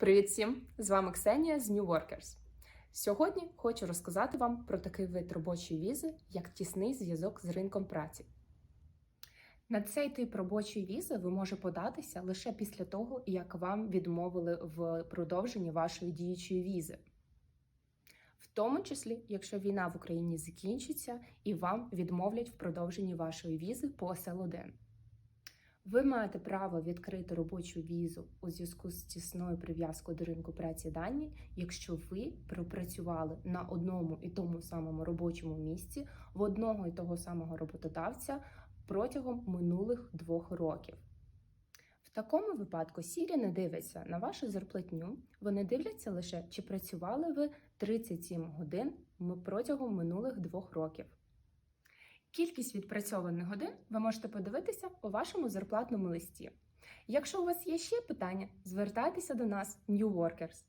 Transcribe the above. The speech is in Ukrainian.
Привіт всім! З вами Ксенія з New Workers. Сьогодні хочу розказати вам про такий вид робочої візи, як тісний зв'язок з ринком праці. На цей тип робочої візи ви можете податися лише після того, як вам відмовили в продовженні вашої діючої візи. В тому числі, якщо війна в Україні закінчиться і вам відмовлять в продовженні вашої візи по СЛ-1. Ви маєте право відкрити робочу візу у зв'язку з тісною прив'язкою до ринку праці дані, якщо ви пропрацювали на одному і тому самому робочому місці в одного і того самого роботодавця протягом минулих двох років. В такому випадку Сірі не дивиться на вашу зарплатню, вони дивляться лише, чи працювали ви 37 годин протягом минулих двох років. Кількість відпрацьованих годин ви можете подивитися у вашому зарплатному листі. Якщо у вас є ще питання, звертайтеся до нас, New Workers.